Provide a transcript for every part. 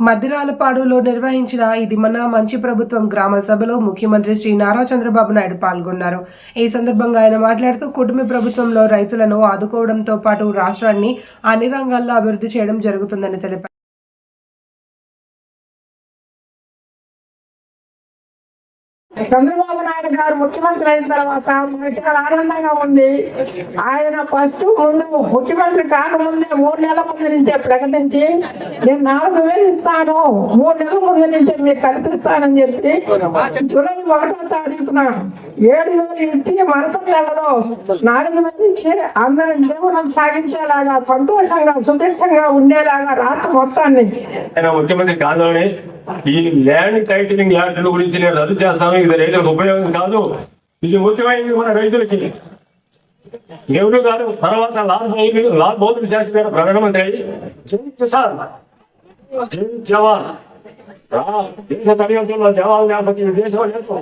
మద్దిరాలపాడులో నిర్వహించిన ఇది మన మంచి ప్రభుత్వం గ్రామ సభలో ముఖ్యమంత్రి శ్రీ నారా చంద్రబాబు నాయుడు పాల్గొన్నారు. ఈ సందర్భంగా ఆయన మాట్లాడుతూ కుటుంబ ప్రభుత్వంలో రైతులను ఆదుకోవడంతో పాటు రాష్ట్రాన్ని అన్ని రంగాల్లో అభివృద్ధి చేయడం జరుగుతుందని తెలిపారు. చంద్రబాబు నాయుడు గారు ముఖ్యమంత్రి అయిన తర్వాత మాకు చాలా ఆనందంగా ఉంది ఆయన ఫస్ట్ ముందు ముఖ్యమంత్రి కాకముందే మూడు నెలల ముందు నుంచే ప్రకటించి నేను నాలుగు వేలు ఇస్తాను మూడు నెలల ముందు నుంచే మీకు కల్పిస్తానని చెప్పి జూలై ఒకటో తారీఖున ఏడు వేలు ఇచ్చి మరుసటి నెలలో నాలుగు వేలు అందరి జీవనం సాగించేలాగా సంతోషంగా సుభిక్షంగా ఉండేలాగా రాష్ట్ర మొత్తాన్ని. ముఖ్యమంత్రి కాదని ఈ ల్యాండ్ టైటిలింగ్ యాక్ట్ గురించి నేను రద్దు చేస్తాను. ఇది రైతులకు ఉపయోగం కాదు. ఇది ముఖ్యమైనది మన రైతులకి. నెహ్రూ గారు తర్వాత లాల్ బహదూర్ లాల్ బహదూర్ శాస్త్రి గారు ప్రధానమంత్రి అయ్యి జై కిసాన్ జై జవాన్. దేశ సరిహద్దుల్లో జవాన్ లేకపోతే దేశం లేదు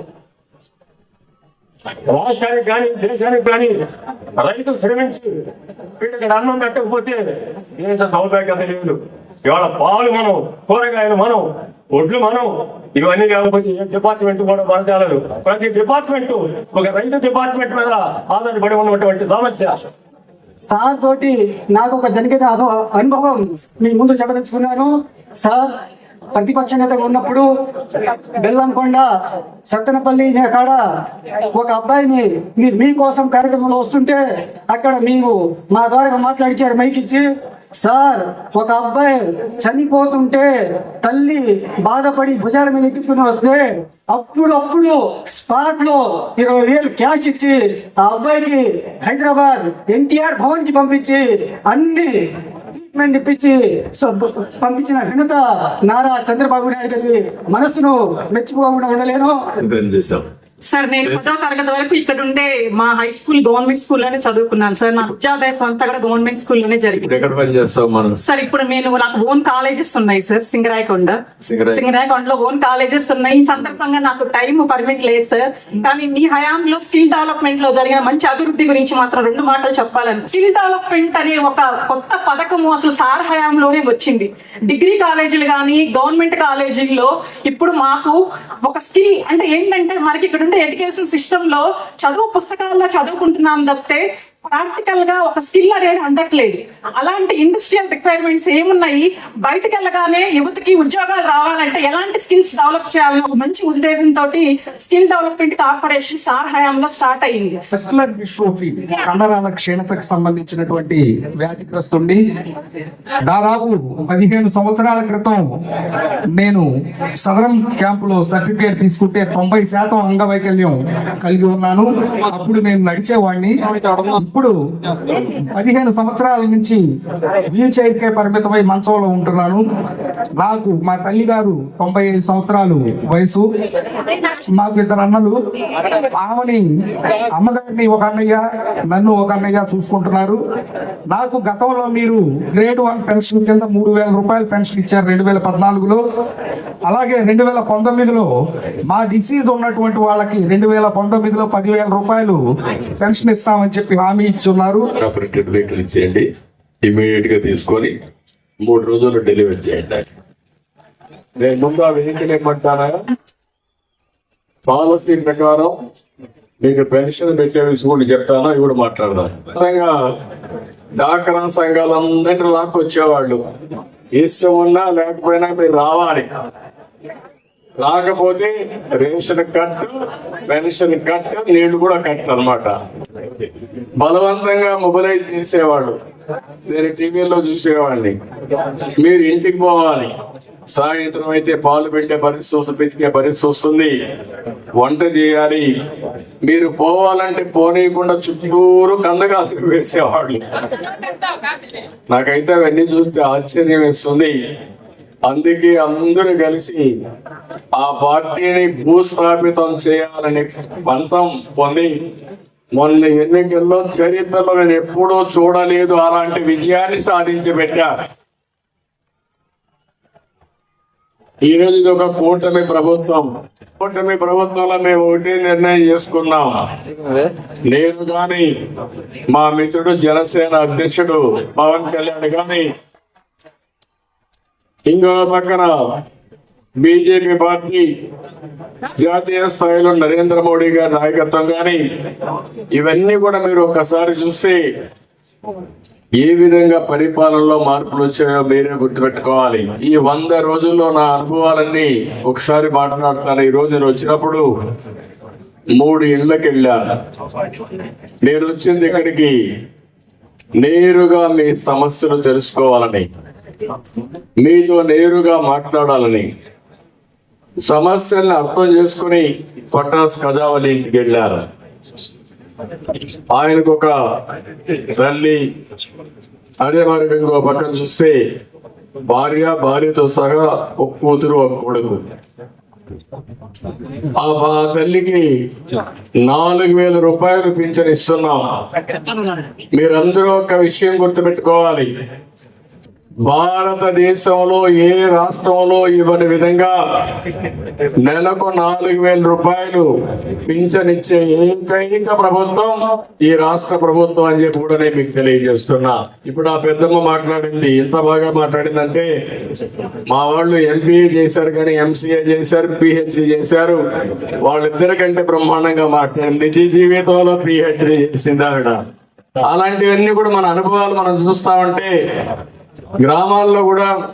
రాష్ట్రానికి కానీ దేశానికి కానీ రైతు శ్రమించి వీటికి అన్నం పెట్టకపోతే దేశ సౌభాగ్యత లేదు. ఇవాళ పాలు మనం కూరగాయలు మనం ఒడ్లు మనం ఇవన్నీ లేకపోతే ఏ డిపార్ట్మెంట్ కూడా బలచాలదు ప్రతి డిపార్ట్మెంట్ ఒక రైతు డిపార్ట్మెంట్ మీద ఆధారపడి ఉన్నటువంటి సమస్య. సార్ తోటి నాకు ఒక జరిగిన అనుభవం మీ ముందు చెప్పదలుచుకున్నాను. సార్ ప్రతిపక్ష నేతగా ఉన్నప్పుడు బెల్లంకొండ సత్తెనపల్లి కాడ ఒక అబ్బాయిని మీరు మీకోసం కార్యక్రమంలో వస్తుంటే అక్కడ మీరు మా ద్వారా మాట్లాడిచారు మైక్ ఇచ్చి సార్ ఒక అబ్బాయి చనిపోతుంటే తల్లి బాధపడి భుజాల మీద ఎత్తుకుని వస్తే అప్పుడప్పుడు స్పాట్లో ఇరవై వేలు క్యాష్ ఇచ్చి ఆ అబ్బాయికి హైదరాబాద్ ఎన్టీఆర్ భవన్కి పంపించి అన్ని ట్రీట్మెంట్ ఇప్పించి పంపించిన ఘనత నారా చంద్రబాబు నాయుడు గారి మనసును మెచ్చిపోకుండా ఉండలేను. చేశాం సార్ నేను పదో తరగతి వరకు ఇక్కడ ఉండే మా హై స్కూల్ గవర్నమెంట్ స్కూల్లోనే చదువుకున్నాను సార్. నా విద్యాభ్యాసం అంతా కూడా గవర్నమెంట్ స్కూల్లోనే జరిగింది. సార్ ఇప్పుడు నేను నాకు ఓన్ కాలేజెస్ ఉన్నాయి సార్ సింగరాయకొండ. సింగరాయ- సింగరాయకొండలో ఓన్ కాలేజెస్ ఉన్నాయి. ఈ సందర్భంగా నాకు టైం పర్మిట్ లేదు సార్. కానీ మీ హయాంలో స్కిల్ డెవలప్మెంట్లో జరిగిన మంచి అభివృద్ధి గురించి మాత్రం రెండు మాటలు చెప్పాలని. స్కిల్ డెవలప్మెంట్ అనే ఒక కొత్త పథకము అసలు సార్ హయాంలోనే వచ్చింది. డిగ్రీ కాలేజీలు కానీ గవర్నమెంట్ కాలేజీల్లో ఇప్పుడు మాకు ఒక స్కిల్ అంటే ఏంటంటే మనకి ఇక్కడ ఉండే ఎడ్యుకేషన్ సిస్టమ్లో చదువు పుస్తకాల్లో చదువుకుంటున్నాం తప్పితే ప్రాక్టికల్గా ఒక స్కిల్ అనేది అందట్లేదు. అలాంటి ఇండస్ట్రియల్ రిక్వైర్మెంట్స్ ఏమున్నాయి? బయటకు వెళ్ళగానే యువతకి ఉద్యోగాలు రావాలంటే ఎలాంటి స్కిల్స్ డెవలప్ చేయాలని ఒక మంచి ఉద్దేశంతో స్కిల్ డెవలప్మెంట్ కార్పొరేషన్ సార్ హయాంలో స్టార్ట్ అయింది. కండరాల క్షీణతకు సంబంధించినటువంటి వ్యాధిగ్రస్తుండి దాదాపు పదిహేను సంవత్సరాల క్రితం నేను సదరం క్యాంపులో సర్టిఫికేట్ తీసుకుంటే తొంభై శాతం అంగవైకల్యం కలిగి ఉన్నాను. అప్పుడు నేను నడిచేవాడిని. ఇప్పుడు పదిహేను సంవత్సరాల నుంచి వీల్ చైర్ కే పరిమితమై మంచంలో ఉంటున్నాను. నాకు మా తల్లి గారు తొంభై ఐదు సంవత్సరాలు వయసు. మాకు ఇద్దరు అన్నలు. ఆమెని అమ్మగారిని ఒక అన్నయ్య నన్ను ఒక అన్నయ్య చూసుకుంటున్నారు. నాకు గతంలో మీరు గ్రేడ్ వన్ పెన్షన్ కింద మూడు వేల రూపాయల పెన్షన్ ఇచ్చారు రెండు వేల పద్నాలుగులో. అలాగే రెండు వేల పంతొమ్మిదిలో మా డిసీజ్ ఉన్నటువంటి వాళ్ళకి రెండు వేల పంతొమ్మిదిలో పదివేల రూపాయలు పెన్షన్ ఇస్తామని చెప్పి హామీ ఇచ్చి ఉన్నారు. ఇమీడియట్గా తీసుకొని మూడు రోజులు డెలివరీ చేయండి నేను ముందు ఆ వెహికల్ ఏమంటానా? పాలసీ ప్రకారం మీకు పెన్షన్ పెట్టే కూడా చెప్తాను? ఇవి కూడా మాట్లాడదాం? డాక్రా సంఘాలందరినీ లాక్కొచ్చేవాళ్ళు. ఇష్టం ఉన్నా లేకపోయినా మీరు రావాలి. రాకపోతే రేషన్ కట్టు పెన్షన్ కట్టు నీళ్ళు కూడా కట్ అనమాట బలవంతంగా మొబిలైజ్ చేసేవాళ్ళు. నేను టీవీలో చూసేవాడిని. మీరు ఇంటికి పోవాలి. సాయంత్రం అయితే పాలు పెట్టే పరిస్థితి పెతికే పరిస్థితి వస్తుంది. వంట చేయాలి. మీరు పోవాలంటే పోనీయకుండా చుట్టూరు కందకాసు వేసేవాళ్ళు. నాకైతే అవన్నీ చూస్తే ఆశ్చర్యం వేస్తుంది. అందుకే అందరూ కలిసి ఆ పార్టీని భూస్థాపితం చేయాలని పంతం పొంది మొన్న ఎన్నికల్లో చరిత్రలో నేను ఎప్పుడూ చూడలేదు అలాంటి విజయాన్ని సాధించి పెట్టారు ఈ రోజు ఇది ఒక కూటమి ప్రభుత్వం. కూటమి ప్రభుత్వంలో మేము ఒకటే నిర్ణయం చేసుకున్నాం. నేను గాని మా మిత్రుడు జనసేన అధ్యక్షుడు పవన్ కళ్యాణ్ గాని ఇంకో పక్కన బీజేపీ పార్టీ జాతీయ స్థాయిలో నరేంద్ర మోడీ గారి నాయకత్వం కానీ ఇవన్నీ కూడా మీరు ఒక్కసారి చూస్తే ఏ విధంగా పరిపాలనలో మార్పులు వచ్చాయో మీరే గుర్తుపెట్టుకోవాలి. ఈ వంద రోజుల్లో నా అనుభవాలన్నీ ఒకసారి మాట్లాడతాను. ఈ రోజు నేను వచ్చినప్పుడు మూడు ఇళ్ళకి వెళ్ళాను నేను వచ్చింది ఇక్కడికి నేరుగా మీ సమస్యలు తెలుసుకోవాలని మీతో నేరుగా మాట్లాడాలని సమస్యల్ని అర్థం చేసుకుని పటాస్ కజావలి ఇంటికి వెళ్ళారు ఆయనకు ఒక తల్లి అదే మరి ఇంకో పక్కన చూస్తే భార్య భార్యతో సహా ఒక కూతురు ఒక కొడుకు. ఆ తల్లికి నాలుగు వేల రూపాయలు పింఛన్ ఇస్తున్నాం. మీరందరూ ఒక విషయం గుర్తుపెట్టుకోవాలి. భారతదేశంలో ఏ రాష్ట్రంలో ఇవ్వని విధంగా నెలకు నాలుగు వేల రూపాయలు పింఛనిచ్చే ఏకైక ప్రభుత్వం ఈ రాష్ట్ర ప్రభుత్వం అని చెప్పి కూడా నేను మీకు తెలియజేస్తున్నా. ఇప్పుడు ఆ పెద్దమ్మ మాట్లాడింది. ఎంత బాగా మాట్లాడిందంటే మా వాళ్ళు ఎంబీఏ చేశారు కానీ ఎంసీఏ చేశారు పిహెచ్డి చేశారు. వాళ్ళిద్దరికంటే బ్రహ్మాండంగా మాట్లాడింది నిజ జీవితంలో పిహెచ్డి చేసింది ఆవిడ. అలాంటివన్నీ కూడా మన అనుభవాలు మనం చూస్తా ఉంటే గ్రామాల్లో కూడా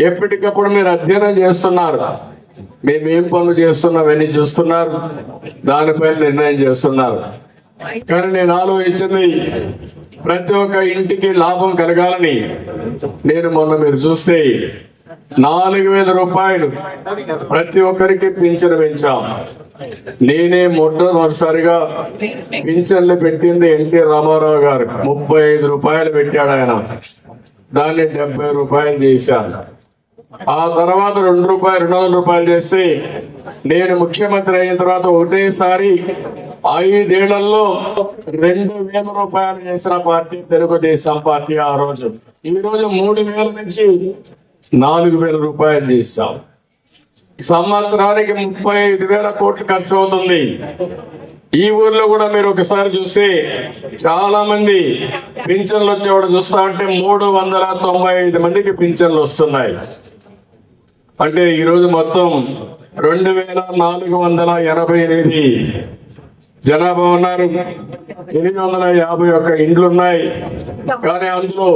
ఎప్పటికప్పుడు మీరు అధ్యయనం చేస్తున్నారు. మేము ఏం పనులు చేస్తున్నావన్నీ చూస్తున్నారు. దానిపైన నిర్ణయం చేస్తున్నారు. కానీ నేను ఆలోచించింది ప్రతి ఒక్క ఇంటికి లాభం కలగాలని నేను మొన్న మీరు చూస్తే నాలుగు వేల రూపాయలు ప్రతి ఒక్కరికి పింఛను పెంచాం. నేనే మొట్టమొదటిసారిగా పింఛన్లు పెట్టింది ఎన్టీ రామారావు గారు. ముప్పై ఐదు రూపాయలు పెట్టాడు ఆయన. దాన్ని డెబ్బై రూపాయలు చేశాను. ఆ తర్వాత రెండు రూపాయలు రెండు వందల రూపాయలు చేస్తే నేను ముఖ్యమంత్రి అయిన తర్వాత ఒకటేసారి ఐదేళ్ళలో రెండు వేల రూపాయలు చేసిన పార్టీ తెలుగుదేశం పార్టీ ఆ రోజు. ఈ రోజు మూడు వేల నుంచి నాలుగు వేల రూపాయలు చేస్తాం సంవత్సరానికి ముప్పై ఐదు వేల కోట్లు ఖర్చు అవుతుంది. ఈ ఊర్లో కూడా మీరు ఒకసారి చూస్తే చాలా మంది పింఛన్లు వచ్చేవాడు చూస్తా ఉంటే మూడు వందల తొంభై ఐదు మందికి పింఛన్లు వస్తున్నాయి. అంటే ఈరోజు మొత్తం రెండు వేల నాలుగు వందల ఎనభై ఎనిమిది జనాభా ఉన్నారు. ఎనిమిది వందల యాభై ఒక్క ఇండ్లు ఉన్నాయి. కానీ అందులో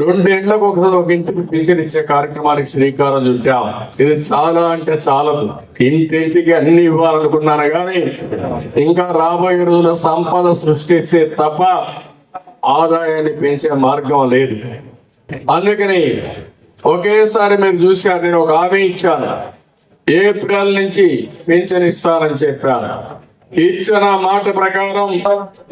రెండేళ్ళకు ఒకసారి ఒక ఒక ఇంటికి పింఛన్ ఇచ్చే కార్యక్రమానికి శ్రీకారం చుట్టాం. ఇది చాలా అంటే చాలదు. ఇంటింటికి అన్ని ఇవ్వాలనుకున్నాను కానీ ఇంకా రాబోయే రోజుల్లో సంపద సృష్టిస్తే తప్ప ఆదాయాన్ని పెంచే మార్గం లేదు. అందుకని ఒకేసారి మీరు చూశారు నేను ఒక హామీ ఇచ్చాను. ఏప్రిల్ నుంచి పింఛన్ ఇస్తానని చెప్పాను ఇచ్చిన మాట ప్రకారం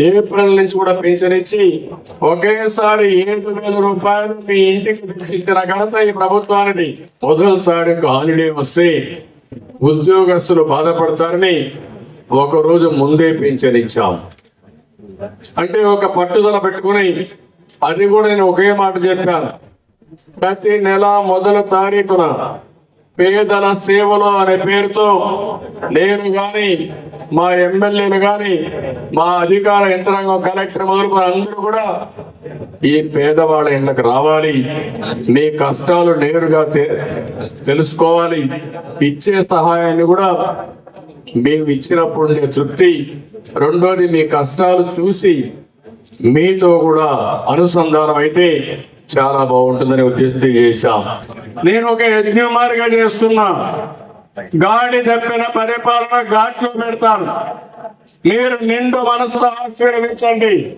ఏప్రిల్ నుంచి కూడా పెంచనిచ్చి ఇచ్చి ఒకేసారి ఏడు వేల రూపాయలు మీ ఇంటికి తెచ్చిన ఘనత ఈ ప్రభుత్వానికి మొదటి తారీఖు హాలిడే వస్తే ఉద్యోగస్తులు బాధపడతారని ఒక రోజు ముందే పెంచనిచ్చాం ఇచ్చాం. అంటే ఒక పట్టుదల పెట్టుకుని అది కూడా నేను ఒకే మాట చెప్పాను. ప్రతి నెల మొదటి తారీఖున పేదల సేవలు అనే పేరుతో నేను గాని మా ఎమ్మెల్యేలు గాని మా అధికార యంత్రాంగం కలెక్టర్ మొదలుకొని అందరూ కూడా ఈ పేదవాళ్ళ ఇళ్ళకి రావాలి. మీ కష్టాలు నేరుగా తె- తెలుసుకోవాలి. ఇచ్చే సహాయాన్ని కూడా మేము ఇచ్చినప్పుడు ఉండే తృప్తి. రెండోది మీ కష్టాలు చూసి మీతో కూడా అనుసంధానం అయితే చాలా బాగుంటుందనే ఉద్దేశంతో చేశాం. నేను ఒక యజ్ఞమారిగా చేస్తున్నా. గాడి తప్పిన పరిపాలన ఘాట్లో పెడతాను. మీరు నిండు మనసుతో ఆశీర్వించండి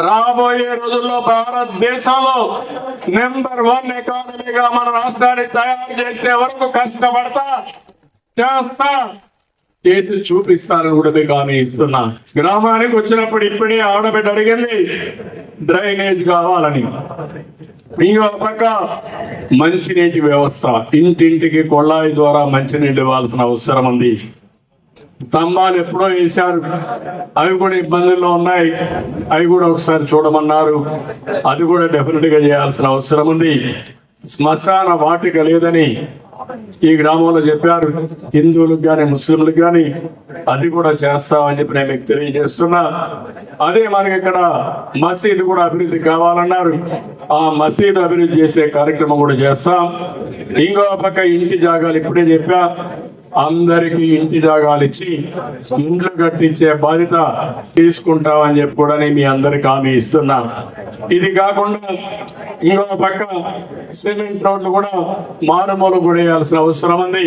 రాబోయే రోజుల్లో భారతదేశంలో నెంబర్ వన్ ఎకానమీగా మన రాష్ట్రాన్ని తయారు చేసే వరకు కష్టపడతా చేస్తా. చేసి చూపిస్తానని కూడా మీకు హామీ ఇస్తున్నా. గ్రామానికి వచ్చినప్పుడు ఇప్పుడే ఆడబిడ్డ అడిగింది డ్రైనేజ్ కావాలని. ఇంకో పక్క మంచినీటి వ్యవస్థ. ఇంటింటికి కొళ్ళాయి ద్వారా మంచినీళ్ళు ఇవ్వాల్సిన అవసరం ఉంది. స్తంభాలు ఎప్పుడో వేశారు. అవి కూడా ఇబ్బందుల్లో ఉన్నాయి. అవి కూడా ఒకసారి చూడమన్నారు. అది కూడా డెఫినెట్గా చేయాల్సిన అవసరం ఉంది. శ్మశాన వాటిక లేదని ఈ గ్రామంలో చెప్పారు హిందువులకు కానీ ముస్లింలకు కానీ అది కూడా చేస్తామని చెప్పి నేను మీకు తెలియజేస్తున్నా. అదే మనకి ఇక్కడ మసీదు కూడా అభివృద్ధి కావాలన్నారు. ఆ మసీదు అభివృద్ధి చేసే కార్యక్రమం కూడా చేస్తాం. ఇంకో పక్క ఇంటి జాగాలు ఇప్పుడే చెప్పా. అందరికి ఇంటి జాగాలు ఇచ్చి ఇండ్లు కట్టించే బాధ్యత తీసుకుంటామని చెప్పి కూడా నేను మీ అందరికి హామీ ఇస్తున్నా. ఇది కాకుండా ఇంకో పక్క సిమెంట్ రోడ్లు కూడా మారుమూలు కూడా వేయాల్సిన అవసరం ఉంది.